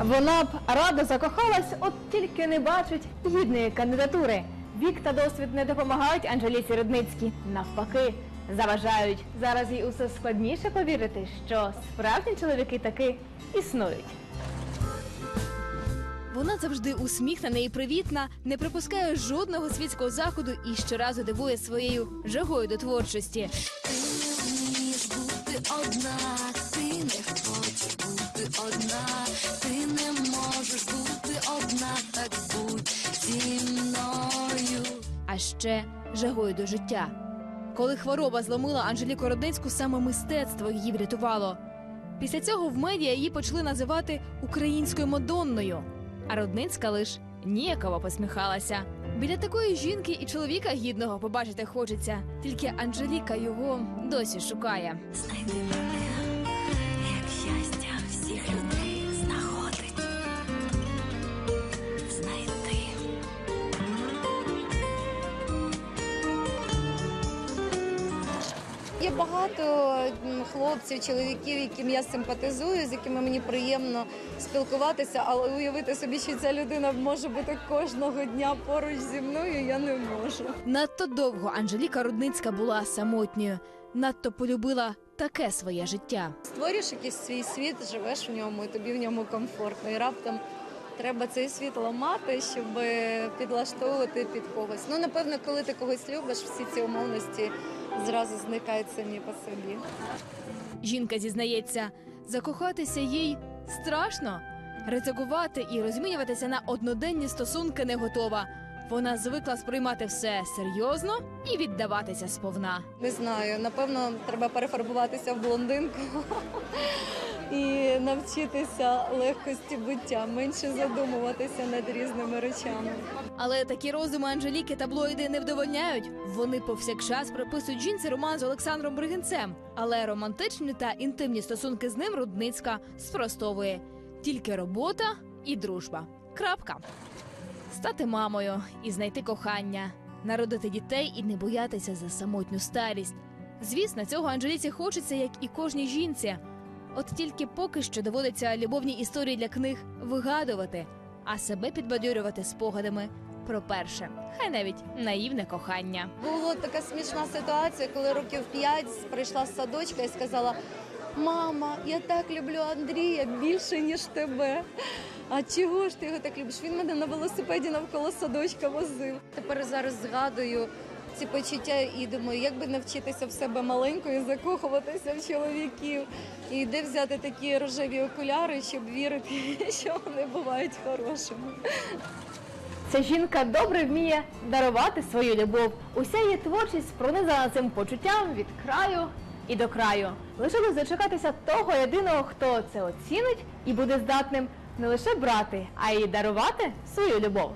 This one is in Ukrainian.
Вона б радо закохалась, от тільки не бачить гідної кандидатури. Вік та досвід не допомагають Анжеліці Рудницькій. Навпаки, заважають. Зараз їй усе складніше повірити, що справжні чоловіки таки існують. Вона завжди усміхнена і привітна, не припускає жодного світського заходу і щоразу дивує своєю жагою до творчості. Ти не вмієш бути одна, ще жагою до життя. Коли хвороба зломила Анжеліку Родницьку, саме мистецтво її врятувало. Після цього в медіа її почали називати українською Мадонною. А Родницька лиш ніяково посміхалася. Біля такої жінки і чоловіка гідного побачити хочеться, тільки Анжеліка його досі шукає. Багато хлопців, чоловіків, яким я симпатизую, з якими мені приємно спілкуватися, але уявити собі, що ця людина може бути кожного дня поруч зі мною, я не можу. Надто довго Анжеліка Рудницька була самотньою, надто полюбила таке своє життя. Створюєш якийсь свій світ, живеш в ньому, і тобі в ньому комфортно. І раптом треба цей світ ламати, щоб підлаштовувати під когось. Ну, напевно, коли ти когось любиш, всі ці умовності зразу зникають самі по собі. Жінка зізнається, закохатися їй страшно. Ризикувати і розмінюватися на одноденні стосунки не готова. Вона звикла сприймати все серйозно і віддаватися сповна. Не знаю, напевно, треба перефарбуватися в блондинку і навчитися легкості буття, менше задумуватися над різними речами. Але такі розуми Анжеліки таблоїди не вдовольняють. Вони повсякчас приписують жінці роман з Олександром Бригинцем. Але романтичні та інтимні стосунки з ним Рудницька спростовує тільки робота і дружба. Крапка. Стати мамою і знайти кохання, народити дітей і не боятися за самотню старість. Звісно, цього Анжеліці хочеться, як і кожній жінці. От тільки поки що доводиться любовні історії для книг вигадувати, а себе підбадьорювати спогадами про перше, хай навіть наївне кохання. Була така смішна ситуація, коли років п'ять прийшла з садочка і сказала: Мама, я так люблю Андрія більше, ніж тебе. А чого ж ти його так любиш? Він мене на велосипеді навколо садочка возив. Тепер зараз згадую ці почуття і думаю, як би навчитися в себе маленькою закохуватися в чоловіків. І де взяти такі рожеві окуляри, щоб вірити, що вони бувають хорошими. Ця жінка добре вміє дарувати свою любов. Уся її творчість пронизана цим почуттям від краю і до краю. Лишилось зачекатися того єдиного, хто це оцінить і буде здатним не лише брати, а й дарувати свою любов.